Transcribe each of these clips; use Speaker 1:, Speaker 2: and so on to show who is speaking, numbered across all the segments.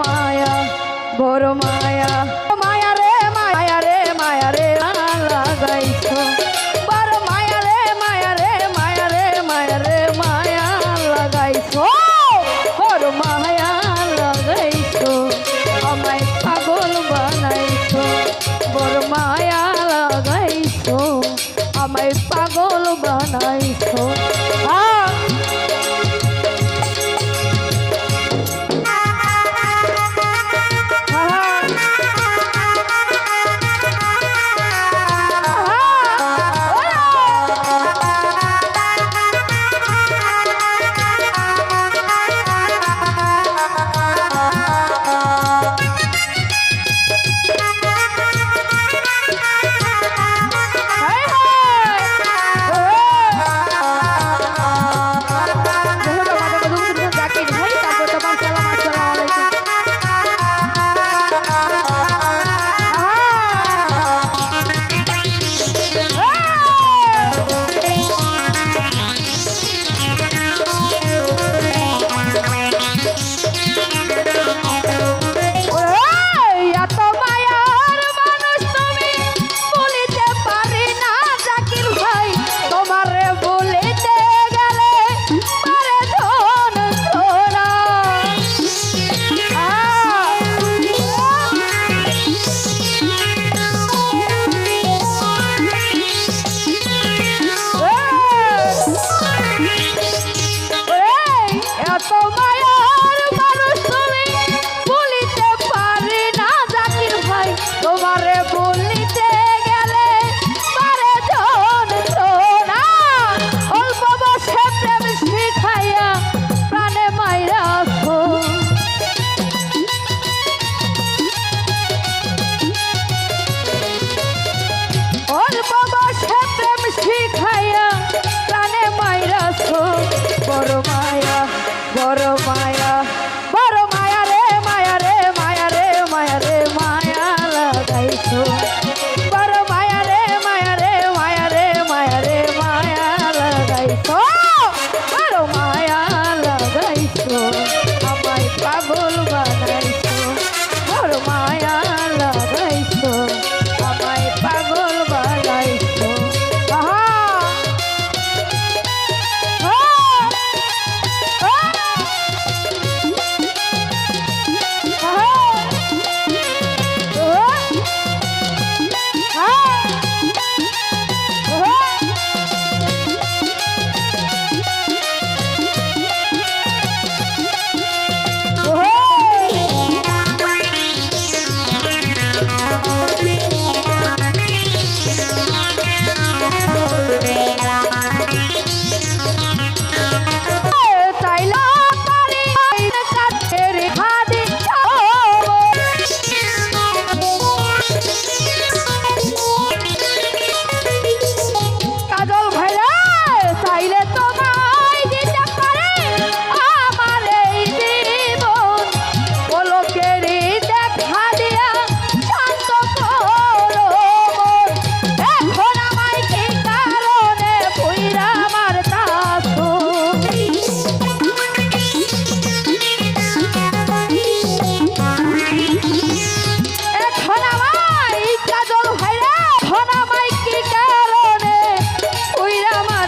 Speaker 1: মায়া বড় মায়া।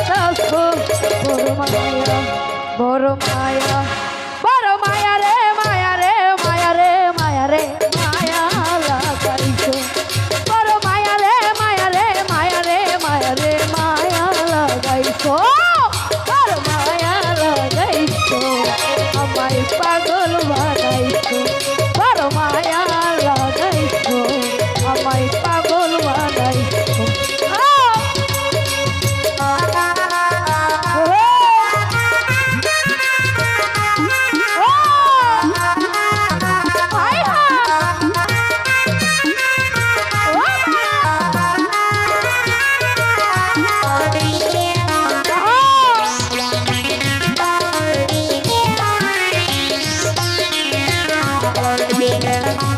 Speaker 1: উইরা বড় মায়া বড় মায়া। all the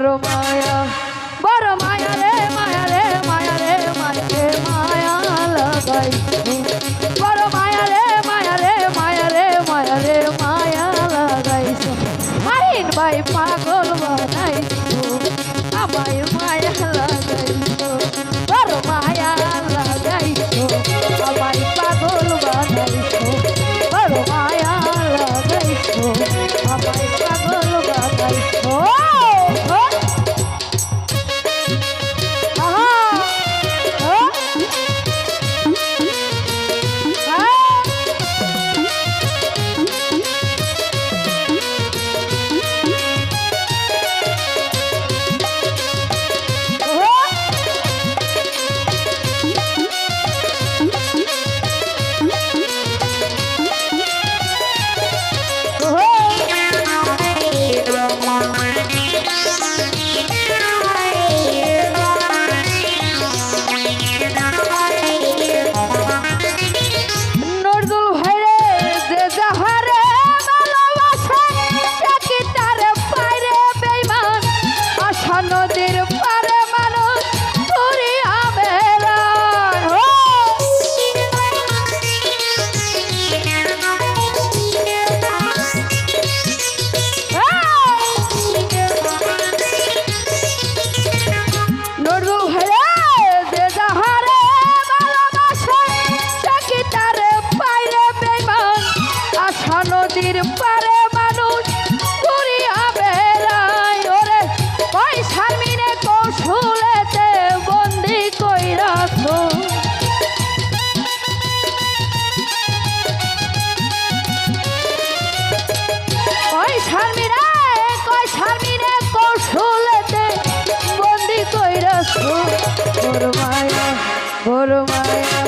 Speaker 1: boro maya boro maya maya maya maya maya lagai boro maya re maya maya maya maya lagai so marin bhai pagal banai মোর মায়া।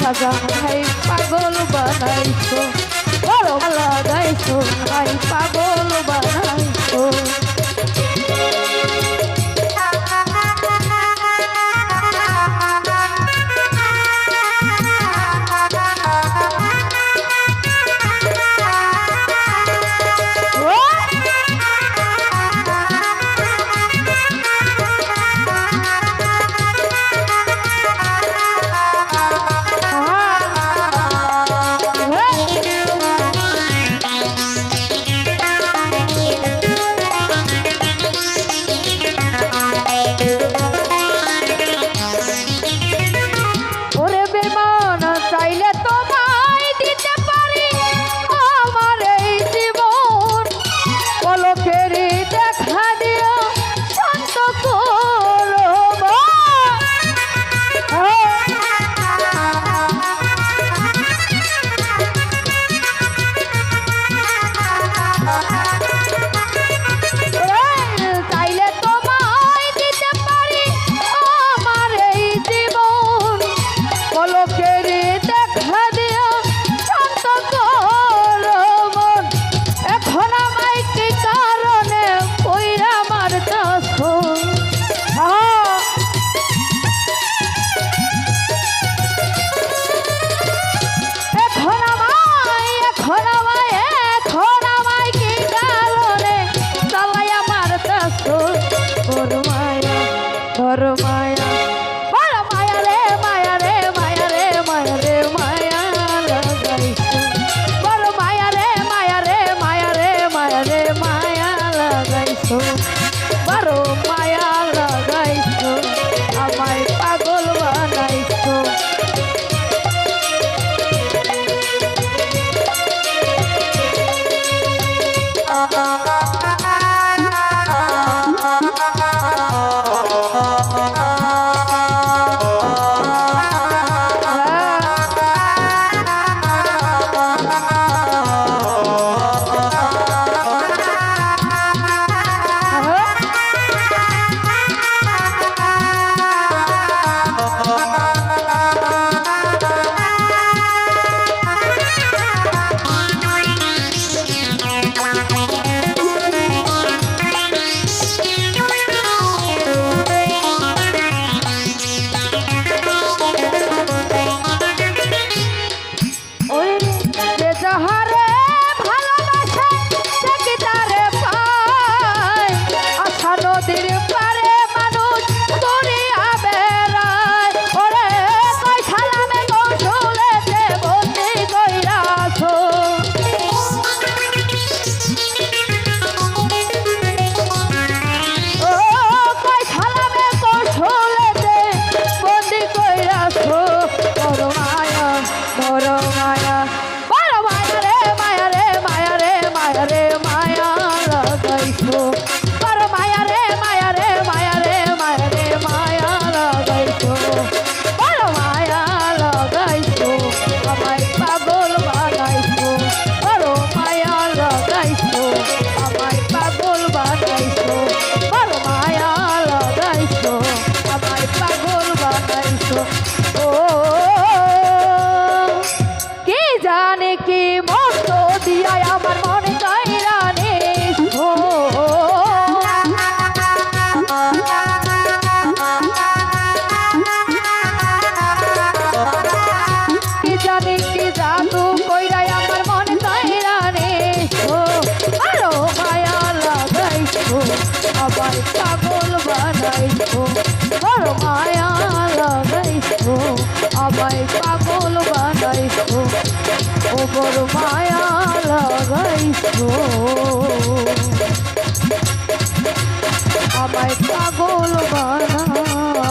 Speaker 1: সাজা ভাই পাগল বানাই বানাইছো ও বড় মায়া লাগাইছো। আমায় পাগল বানাইছো।